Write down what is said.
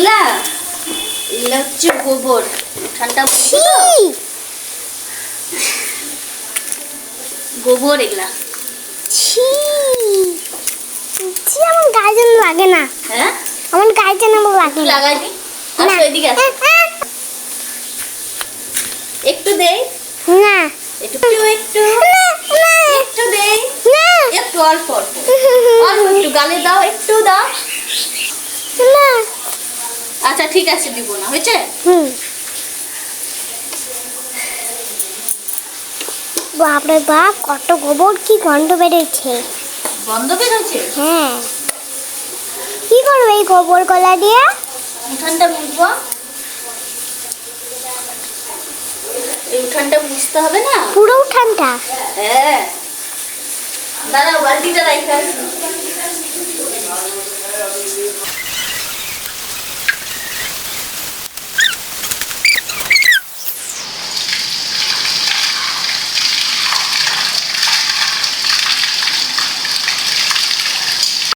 এগুলা? এগুলা হচ্ছে গোবর। ঠান্ডা গোবর এগুলা। ছি! ছি আমার গায়ে লাগে না। হ্যাঁ? আমার গায়ে আমার লাগে না। লাগাই আসো এদিকে একটু দেই না। একটু একটু একটু। দেই না। একটু অল্প অল্প। অল্প একটু গালে দাও একটু দাও। আচ্ছা ঠিক আছে দিব না হয়েছে? হুম। বাপরে বাপ কত গোবর কি গন্ধ বেরোচ্ছে। গন্ধ বেরোচ্ছে? হ্যাঁ। কি করবে এই গোবর গলা দিয়ে? উঠানটা মুছবো। এই উঠানটা মুছতে হবে না? পুরো উঠানটা? হ্যাঁ। দাঁড়াও বালতিটা রাখা